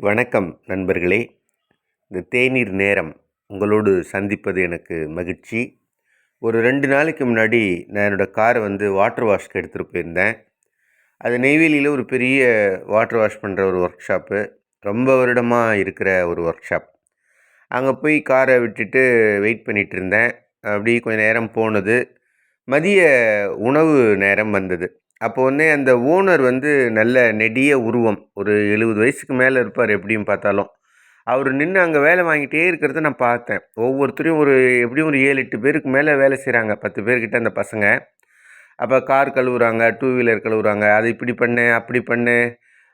வணக்கம் நண்பர்களே. இந்த தேநீர் நேரம் உங்களோடு சந்திப்பது எனக்கு மகிழ்ச்சி. ஒரு ரெண்டு நாளைக்கு முன்னாடி நான் என்னோடய காரை வந்து வாட்டர் வாஷ்க்கு எடுத்துகிட்டு போயிருந்தேன். அது நெய்வேலியில் ஒரு பெரிய வாட்டர் வாஷ் பண்ணுற ஒரு ஒர்க் ஷாப்பு ரொம்ப வருடமாக இருக்கிற ஒரு ஒர்க் ஷாப் அங்கே போய் காரை விட்டுட்டு வெயிட் பண்ணிகிட்டு இருந்தேன். அப்படி கொஞ்சம் நேரம் போனது. மதிய உணவு நேரம் வந்தது. அப்போ வந்து அந்த ஓனர் வந்து நல்ல நெடிய உருவம். ஒரு எழுபது வயசுக்கு மேலே இருப்பார் எப்படியும் பார்த்தாலும். அவர் நின்று அங்கே வேலை வாங்கிட்டே இருக்கிறத நான் பார்த்தேன். ஒவ்வொருத்தரையும் ஒரு எப்படியும் ஒரு ஏழு எட்டு பேருக்கு மேலே வேலை செய்கிறாங்க பத்து பேர்கிட்ட அந்த பசங்க. அப்போ கார் கழுவுறாங்க டூ வீலர் கழுவுறாங்க. அதை இப்படி பண்ணு அப்படி பண்ணு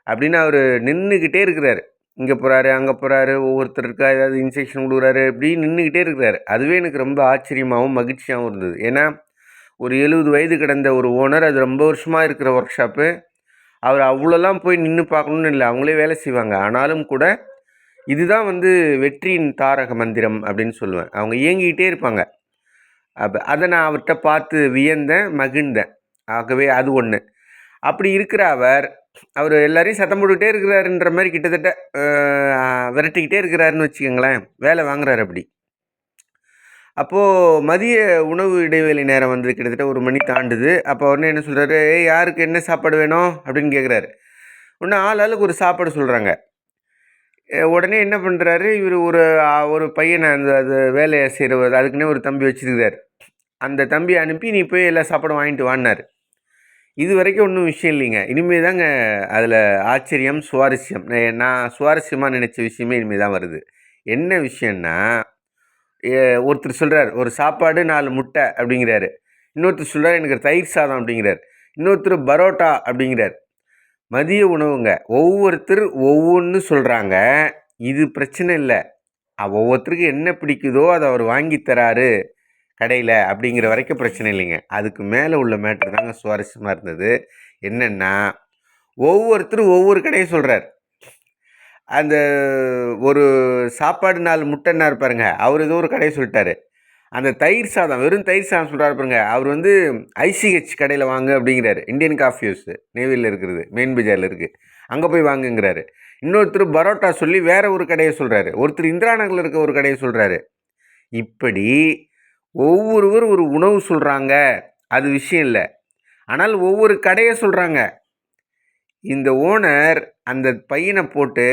அப்படின்னு அவர் நின்றுக்கிட்டே இருக்கிறாரு. இங்கே போகிறாரு அங்கே போகிறாரு ஒவ்வொருத்தருக்கா ஏதாவது இன்ஜெக்ஷன் கொடுக்குறாரு இப்படி நின்றுக்கிட்டே இருக்கிறாரு. அதுவே எனக்கு ரொம்ப ஆச்சரியமாகவும் மகிழ்ச்சியாகவும் இருந்தது. ஏன்னா ஒரு எழுபது வயது கடந்த ஒரு ஓனர் அது ரொம்ப வருஷமாக இருக்கிற ஒர்க் ஷாப்பு அவர் அவ்வளோலாம் போய் நின்று பார்க்கணுன்னு இல்லை அவங்களே வேலை செய்வாங்க. ஆனாலும் கூட இதுதான் வந்து வெற்றியின் தாரக மந்திரம் அப்படின்னு சொல்லுவேன். அவங்க இயங்கிக்கிட்டே இருப்பாங்க. அப்போ அதை நான் அவர்கிட்ட பார்த்து வியந்தேன் மகிழ்ந்தேன். ஆகவே அது ஒன்று அப்படி இருக்கிற அவர் அவர் எல்லாரையும் சத்தம் போட்டுக்கிட்டே இருக்கிறாருன்ற மாதிரி கிட்டத்தட்ட விரட்டிக்கிட்டே இருக்கிறாருன்னு வச்சுக்கோங்களேன். வேலை வாங்குறாரு அப்படி. அப்போது மதிய உணவு இடைவேளை நேரம் வந்து கிட்டத்தட்ட ஒரு மணி தாண்டுது. அப்போ உடனே என்ன சொல்கிறாரு ஏய் யாருக்கு என்ன சாப்பாடு வேணும்? அப்படின்னு கேட்குறாரு உடனே ஆள் ஆளுக்கு ஒரு சாப்பாடு சொல்கிறாங்க உடனே என்ன பண்ணுறாரு இவர் ஒரு ஒரு பையனை அந்த அது வேலையை செய்கிறவர் அதுக்குன்னே ஒரு தம்பி வச்சுருக்கிறார். அந்த தம்பி அனுப்பி நீ போய் எல்லா சாப்பாடும் வாங்கிட்டு வாங்கினார் இது வரைக்கும் ஒன்றும் விஷயம் இல்லைங்க. இனிமேல் தாங்க அதில் ஆச்சரியம் சுவாரஸ்யம். நான் சுவாரஸ்யமாக நினச்ச விஷயமே இனிமேல் தான் வருது. என்ன விஷயம்னா ஒருத்தர் சொல்கிறார் ஒரு சாப்பாடு நாலு முட்டை அப்படிங்கிறாரு. இன்னொருத்தர் சொல்கிறார் எனக்கு தயிர் சாதம் அப்படிங்கிறார். இன்னொருத்தர் பரோட்டா அப்படிங்கிறார். மதிய உணவுங்க ஒவ்வொருத்தர் ஒவ்வொன்று சொல்கிறாங்க இது பிரச்சனை இல்லை. ஒவ்வொருத்தருக்கு என்ன பிடிக்குதோ அதை அவர் வாங்கி தராரு கடையில் அப்படிங்கிற வரைக்கும் பிரச்சனை இல்லைங்க. அதுக்கு மேலே உள்ள மேட்ரு தாங்க சுவாரஸ்யமாக இருந்தது. என்னென்னா ஒவ்வொருத்தரும் ஒவ்வொரு கடையை சொல்கிறார் அந்த ஒரு சாப்பாடு நாள் முட்டைன்னா இருப்பாருங்க அவர் ஏதோ ஒரு கடையை சொல்லிட்டாரு. அந்த தயிர் சாதம் வெறும் தயிர் சாதம் சொல்கிறாரு பாருங்க. அவர் வந்து ஐசிஹெச் கடையில் வாங்க அப்படிங்கிறாரு. இந்தியன் காஃபி ஹவுஸ் நேவியில் இருக்கிறது மெயின் பஜாரில் இருக்குது அங்கே போய் வாங்குங்கிறாரு. இன்னொருத்தர் பரோட்டா சொல்லி வேற ஒரு கடையை சொல்கிறாரு ஒருத்தர் இந்திரா நகரில் இருக்க ஒரு கடையை சொல்கிறாரு இப்படி ஒவ்வொருவர் ஒரு உணவு சொல்கிறாங்க அது விஷயம் இல்லை. ஆனால் ஒவ்வொரு கடையை சொல்கிறாங்க இந்த ஓனர் அந்த பையனை போட்டு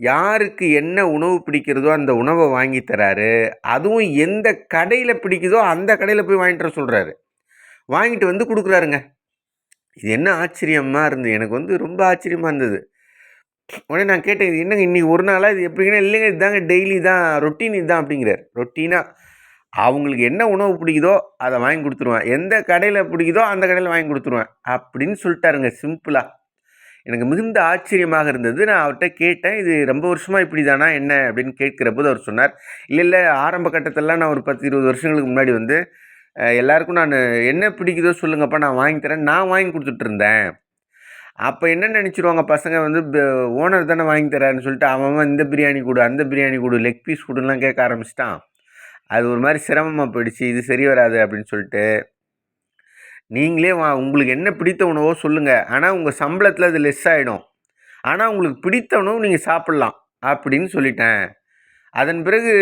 யாருக்கு என்ன உணவு பிடிக்கிறதோ அந்த உணவை வாங்கி தராரு. அதுவும் எந்த கடையில் பிடிக்குதோ அந்த கடையில் போய் வாங்கிட்டு வர சொல்கிறாரு வாங்கிட்டு வந்து கொடுக்குறாருங்க. இது என்ன ஆச்சரியமாக இருந்தது. எனக்கு வந்து ரொம்ப ஆச்சரியமாக இருந்தது. உடனே நான் கேட்டேன் இது என்னங்க இன்றைக்கி ஒரு நாளாக இது எப்படிங்கன்னா இல்லைங்க இதுதாங்க டெய்லி தான் ரொட்டீன் இதுதான் அப்படிங்கிறார். ரொட்டீனாக அவங்களுக்கு என்ன உணவு பிடிக்குதோ அதை வாங்கி கொடுத்துருவேன். எந்த கடையில் பிடிக்குதோ அந்த கடையில் வாங்கி கொடுத்துருவேன் அப்படின்னு சொல்லிட்டாருங்க சிம்பிளாக எனக்கு மிகுந்த ஆச்சரியமாக இருந்தது. நான் அவர்கிட்ட கேட்டேன் இது ரொம்ப வருஷமாக இப்படி தானா என்ன? அப்படின்னு கேட்கிற போது அவர் சொன்னார் இல்லை இல்லை ஆரம்ப கட்டத்திலலாம் நான் ஒரு பத்து இருபது வருஷங்களுக்கு முன்னாடி வந்து எல்லாருக்கும் நான் என்ன பிடிக்குதோ சொல்லுங்கப்பா நான் வாங்கி தரேன். நான் வாங்கி கொடுத்துட்ருந்தேன். அப்போ என்ன நினச்சிருவாங்க பசங்க வந்து ஓனர் தானே வாங்கி தரான்னு சொல்லிட்டு அவன் இந்த பிரியாணி கொடு அந்த பிரியாணி கொடு லெக் பீஸ் கொடுலாம் கேட்க ஆரம்பிச்சிட்டான். அது ஒரு மாதிரி சிரமமாக போயிடுச்சு. இது சரி வராது அப்படின்னு சொல்லிட்டு நீங்களே வா உங்களுக்கு என்ன பிடித்த உணவோ சொல்லுங்கள் ஆனால் உங்கள் சம்பளத்தில் அது லெஸ் ஆகிடும் ஆனால் உங்களுக்கு பிடித்த உணவு நீங்கள் சாப்பிட்லாம் அப்படின்னு சொல்லிட்டேன். அதன் பிறகு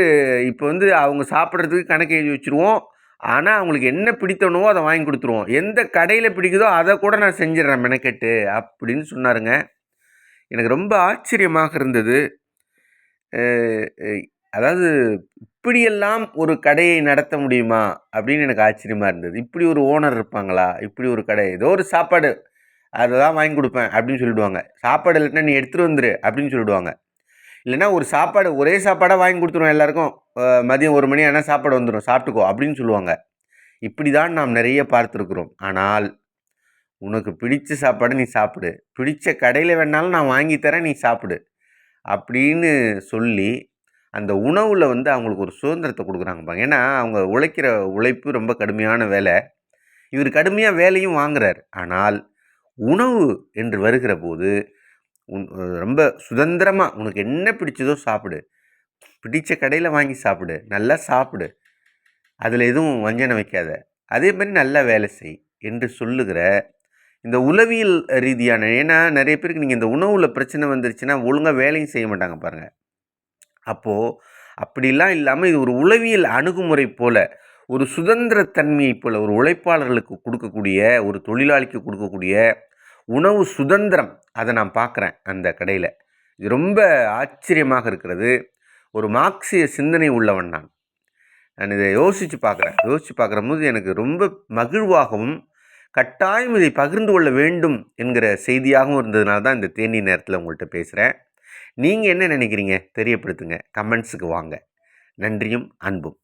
இப்போ வந்து அவங்க சாப்பிட்றதுக்கு கணக்கு எழுதி வச்சுருவோம். ஆனால் அவங்களுக்கு என்ன பிடித்த உணவோ அதை வாங்கி கொடுத்துருவோம். எந்த கடையில் பிடிக்குதோ அதை கூட நான் செஞ்சிடறேன் மெனக்கெட்டு அப்படின்னு சொன்னாருங்க. எனக்கு ரொம்ப ஆச்சரியமாக இருந்தது. அதாவது இப்படியெல்லாம் ஒரு கடையை நடத்த முடியுமா? அப்படின்னு எனக்கு ஆச்சரியமாக இருந்தது. இப்படி ஒரு ஓனர் இருப்பாங்களா? இப்படி ஒரு கடை. ஏதோ ஒரு சாப்பாடு. அதை தான் வாங்கி கொடுப்பேன் அப்படின்னு சொல்லிவிடுவாங்க சாப்பாடு இல்லைன்னா நீ எடுத்துகிட்டு வந்துரு அப்படின்னு சொல்லிடுவாங்க. இல்லைன்னா ஒரு சாப்பாடு ஒரே சாப்பாடாக வாங்கி கொடுத்துருவோம் எல்லாருக்கும். மதியம் ஒரு மணி ஆனால் சாப்பாடு வந்துடும் சாப்பிட்டுக்கோ அப்படின்னு சொல்லுவாங்க. இப்படி தான் நாம் நிறைய பார்த்துருக்குறோம். ஆனால் உனக்கு பிடிச்ச சாப்பாடு நீ சாப்பிடு. பிடிச்ச கடையில் வேணாலும் நான் வாங்கி தரேன் நீ சாப்பிடு. அப்படின்னு சொல்லி அந்த உணவில் வந்து அவங்களுக்கு ஒரு சுதந்திரத்தை கொடுக்குறாங்க ஏன்னா அவங்க உழைக்கிற உழைப்பு ரொம்ப கடுமையான வேலை. இவர் கடுமையாக வேலையும் வாங்குறார். ஆனால் உணவு என்று வருகிற போது ரொம்ப சுதந்திரமாக உனக்கு என்ன பிடிச்சதோ சாப்பிடு. பிடித்த கடையில் வாங்கி சாப்பிடு. நல்லா சாப்பிடு. அதில் எதுவும் வஞ்சனை வைக்காத. அதே மாதிரி நல்லா வேலை செய் என்று சொல்லுகிற இந்த உளவியல் ரீதியான ஏன்னா நிறைய பேருக்கு நீங்கள் இந்த உணவில் பிரச்சனை வந்துருச்சுன்னா ஒழுங்காக வேலையும் செய்ய மாட்டாங்க பாருங்கள் அப்போது அப்படிலாம் இல்லாமல் இது ஒரு உளவியல் அணுகுமுறை போல் ஒரு சுதந்திர தன்மையை போல் ஒரு உழைப்பாளர்களுக்கு கொடுக்கக்கூடிய ஒரு தொழிலாளிக்கு கொடுக்கக்கூடிய உணவு சுதந்திரம் அதை நான் பார்க்குறேன் அந்த கடையில். இது ரொம்ப ஆச்சரியமாக இருக்கிறது. ஒரு மார்க்சிய சிந்தனை உள்ளவன் நான். நான் இதை யோசித்து பார்க்குறேன். யோசித்து பார்க்குற போது எனக்கு ரொம்ப மகிழ்வாகவும் கட்டாயம் இதை பகிர்ந்து கொள்ள வேண்டும் என்கிற செய்தியாகவும் இருந்ததுனால தான் இந்த தேனி நேரத்தில் உங்கள்கிட்ட பேசுகிறேன் நீங்கள் என்ன நினைக்கிறீங்க? தெரியப்படுத்துங்க. கமெண்ட்ஸுக்கு வாங்க. நன்றியும் அன்பும்.